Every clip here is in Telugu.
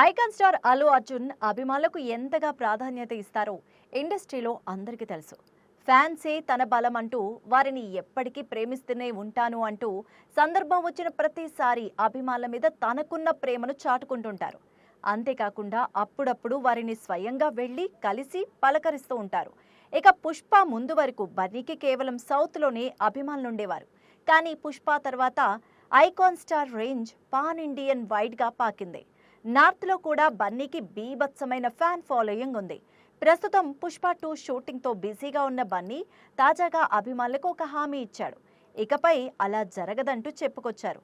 ఐకాన్ స్టార్ అల్లు అర్జున్ అభిమానులకు ఎంతగా ప్రాధాన్యత ఇస్తారో ఇండస్ట్రీలో అందరికీ తెలుసు. ఫ్యాన్సే తన బలం అంటూ వారిని ఎప్పటికీ ప్రేమిస్తూనే ఉంటాను అంటూ సందర్భం వచ్చిన ప్రతిసారి అభిమానుల మీద తనకున్న ప్రేమను చాటుకుంటుంటారు. అంతేకాకుండా అప్పుడప్పుడు వారిని స్వయంగా వెళ్ళి కలిసి పలకరిస్తూ ఉంటారు. ఇక పుష్ప ముందు వరకు బన్నీకి కేవలం సౌత్లోనే అభిమానులుండేవారు. కానీ పుష్ప తర్వాత icon star range pan Indian వైడ్గా పాకింది. నార్త్లో కూడా బన్నీకి బీభత్సమైన ఫ్యాన్ ఫాలోయింగ్ ఉంది. ప్రస్తుతం పుష్ప టూ షూటింగ్తో బిజీగా ఉన్న బన్నీ తాజాగా అభిమానులకు ఒక హామీ ఇచ్చాడు. ఇకపై అలా జరగదంటూ చెప్పుకొచ్చారు.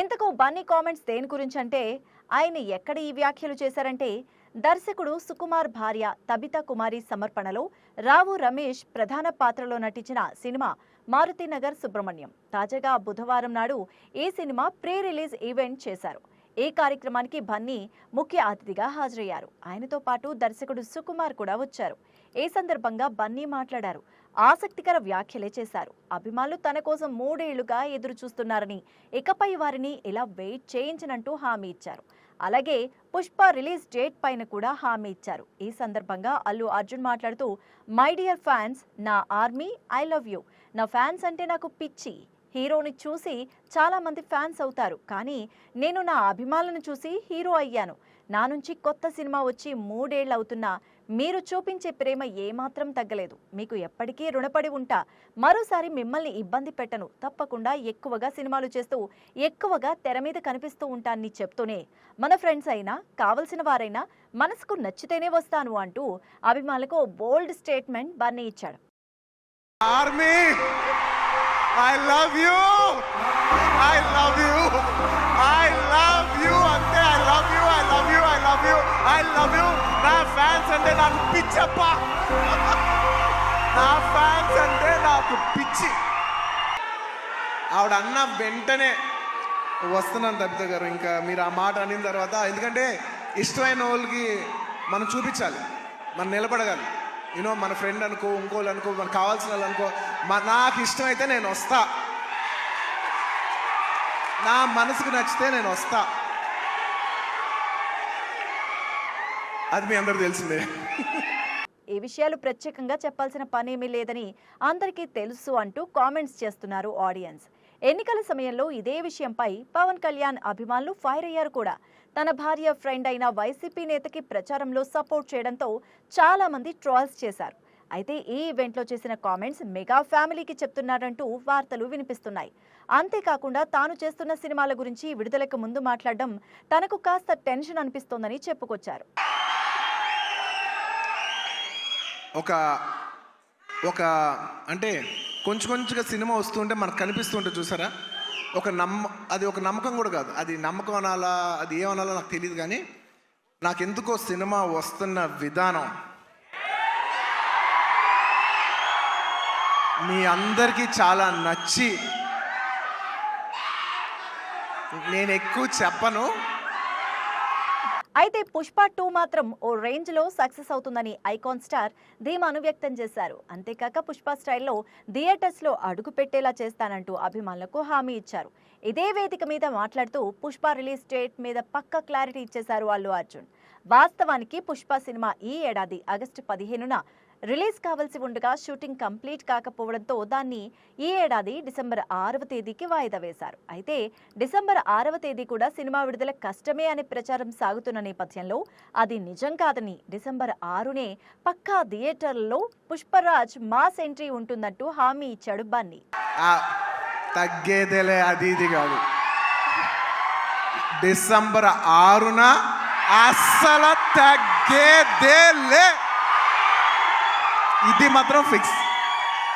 ఇంతకు బన్నీ కామెంట్స్ దేని గురించి అంటే ఆయన ఎక్కడ ఈ వ్యాఖ్యలు చేశారంటే దర్శకుడు సుకుమార్ భార్య తబితా కుమారి సమర్పణలో రావు రమేష్ ప్రధాన పాత్రలో నటించిన సినిమా మారుతినగర్ సుబ్రహ్మణ్యం. తాజాగా బుధవారం నాడు ఈ సినిమా ప్రీ రిలీజ్ ఈవెంట్ చేశారు? ఈ కార్యక్రమానికి బన్నీ ముఖ్య అతిథిగా హాజరయ్యారు? ఆయనతో పాటు దర్శకుడు సుకుమార్ కూడా వచ్చారు. ఈ సందర్భంగా బన్నీ మాట్లాడారు? ఆసక్తికర వ్యాఖ్యలే చేశారు. అభిమానులు తన కోసం మూడేళ్ళుగా ఎదురు చూస్తున్నారని ఇకపై వారిని ఇలా వెయిట్ చేయించనంటూ హామీ ఇచ్చారు. అలాగే పుష్ప రిలీజ్ డేట్ పైన కూడా హామీ ఇచ్చారు. ఈ సందర్భంగా అల్లు అర్జున్ మాట్లాడుతూ మై డియర్ ఫ్యాన్స్ నా ఆర్మీ ఐ లవ్ యూ నా ఫ్యాన్స్ అంటే నాకు పిచ్చి. హీరోని చూసి చాలా మంది ఫ్యాన్స్ అవుతారు. కానీ నేను నా అభిమానులను చూసి హీరో అయ్యాను. నా నుంచి కొత్త సినిమా వచ్చి మూడేళ్ళు అవుతున్నా మీరు చూపించే ప్రేమ ఏమాత్రం తగ్గలేదు. మీకు ఎప్పటికీ రుణపడి ఉంటా. మరోసారి మిమ్మల్ని ఇబ్బంది పెట్టను. తప్పకుండా ఎక్కువగా సినిమాలు చేస్తూ ఎక్కువగా తెర మీద కనిపిస్తూ ఉంటానని చెప్తూనే. మన ఫ్రెండ్స్ అయినా కావలసిన వారైనా మనసుకు నచ్చితేనే వస్తాను అంటూ అభిమానులకు బోల్డ్ స్టేట్మెంట్ బన్నీ ఇచ్చాడు. Army I love you I love you I love you. I love you నా ఫ్యాన్స్ అంటే నాకు పిచ్చప్ప నా ఫ్యాన్స్ అంటే నాకు పిచ్చి ఆవిడ అన్న వెంటనే వస్తున్నాను తబిత గారు ఇంకా మీరు ఆ మాట అనిన తర్వాత ఎందుకంటే ఇష్టమైన వాళ్ళకి మనం చూపించాలి మనం నిలబడగాలి. యూనో మన ఫ్రెండ్ అనుకో ఇంకోళ్ళు అనుకో మనకు కావాల్సిన వాళ్ళు అనుకో మా నాకు ఇష్టమైతే నేను వస్తా. నా మనసుకు నచ్చితే నేను వస్తా. అది మీ అందరు తెలిసిందే. ఈ విషయాలు ప్రత్యేకంగా చెప్పాల్సిన పనేమీ లేదని అందరికీ తెలుసు అంటూ కామెంట్స్ చేస్తున్నారు ఆడియన్స్. ఎన్నికల సమయంలో ఇదే విషయంపై పవన్ కళ్యాణ్ అభిమానులు ఫైర్ అయ్యారు కూడా. తన భార్య ఫ్రెండ్ అయిన వైసీపీ నేతకి ప్రచారంలో సపోర్ట్ చేయడంతో చాలా మంది ట్రాల్స్ చేశారు. అయితే ఈ ఈవెంట్లో చేసిన కామెంట్స్ మెగా ఫ్యామిలీకి చెప్తున్నారంటూ వార్తలు వినిపిస్తున్నాయి. అంతేకాకుండా తాను చేస్తున్న సినిమాల గురించి విడుదలకు ముందు మాట్లాడడం తనకు కాస్త టెన్షన్ అనిపిస్తోందని చెప్పుకొచ్చారు. ఒక ఒక అంటే కొంచెం కొంచెంగా సినిమా వస్తుంటే మనకు కనిపిస్తుంటే చూసారా? ఒక నమ్మ అది ఒక నమ్మకం కూడా కాదు. అది నమ్మకం అనాలా అది ఏమనాలో నాకు తెలియదు కానీ నాకు ఎందుకో సినిమా వస్తున్న విధానం. మీ అందరికీ చాలా నచ్చి నేను ఎక్కువ చెప్పను. అయితే పుష్ప టూ మాత్రం ఓ రేంజ్లో సక్సెస్ అవుతుందని ఐకాన్ స్టార్ ధీమాను వ్యక్తం చేశారు. అంతేకాక పుష్ప స్టైల్లో థియేటర్స్లో అడుగు పెట్టేలా చేస్తానంటూ అభిమానులకు హామీ ఇచ్చారు. ఇదే వేదిక మీద మాట్లాడుతూ పుష్ప రిలీజ్ డేట్ మీద పక్క క్లారిటీ ఇచ్చేశారు అల్లు అర్జున్. వాస్తవానికి పుష్ప సినిమా ఈ ఏడాది ఆగస్టు పదిహేనున రిలీజ్ కావాల్సి ఉండగా షూటింగ్ కంప్లీట్ కాకపోవడంతో దాన్ని ఈ ఏడాది డిసెంబర్ ఆరవ తేదీకి వాయిదా వేశారు. అయితే డిసెంబర్ ఆరవ తేదీ కూడా సినిమా విడుదల కష్టమే అనే ప్రచారం సాగుతున్న నేపథ్యంలో అది నిజం కాదని డిసెంబర్ ఆరునే పక్కా థియేటర్లో పుష్పరాజ్ మాస్ ఎంట్రీ ఉంటుందంటూ హామీ ఇచ్చాడు బన్నీ. తగ్గేదేలే అది ఇది కాదు. డిసెంబర్ ఆరున అస్సలు తగ్గేదేలే. ఇది మాత్రం ఫిక్స్